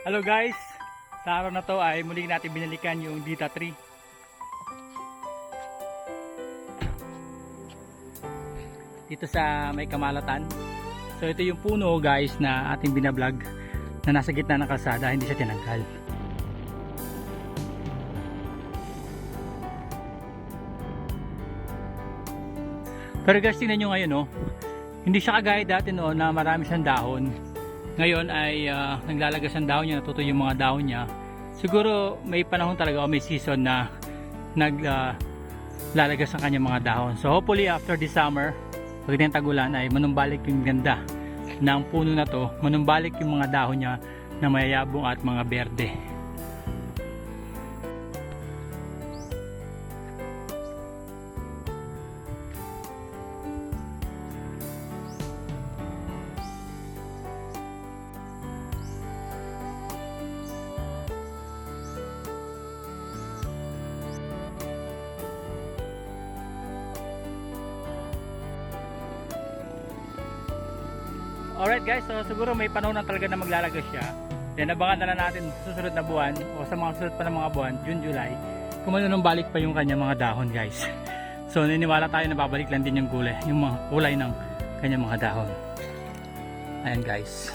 Hello guys, sa araw na to ay muli natin binalikan yung Dita tree. Dito sa may kamalatan. So ito yung puno guys na ating binablog na nasa gitna ng kalsada, hindi siya tinanggal. Pero guys, tingnan nyo ngayon, no? Hindi siya kagaya dati no, na marami siyang dahon. Ngayon ay ah, naglalagas ang dahon niya, natutuyo yung mga dahon niya. Siguro may panahon talaga o may season na naglalagas ang kanyang mga dahon. So hopefully after this summer, ng tagulan ay manumbalik yung ganda ng puno na to, manumbalik yung mga dahon niya na mayayabong at mga berde. Alright guys, so siguro may panahon na talaga na maglalagas siya. Then abangan na lang natin susunod na buwan o sa mga susunod pa ng mga buwan, June, July, kung balik pa yung kanya mga dahon guys. So niniwala tayo na babalik lang din yung kulay, yung mga kulay ng kanya mga dahon. Ayan guys.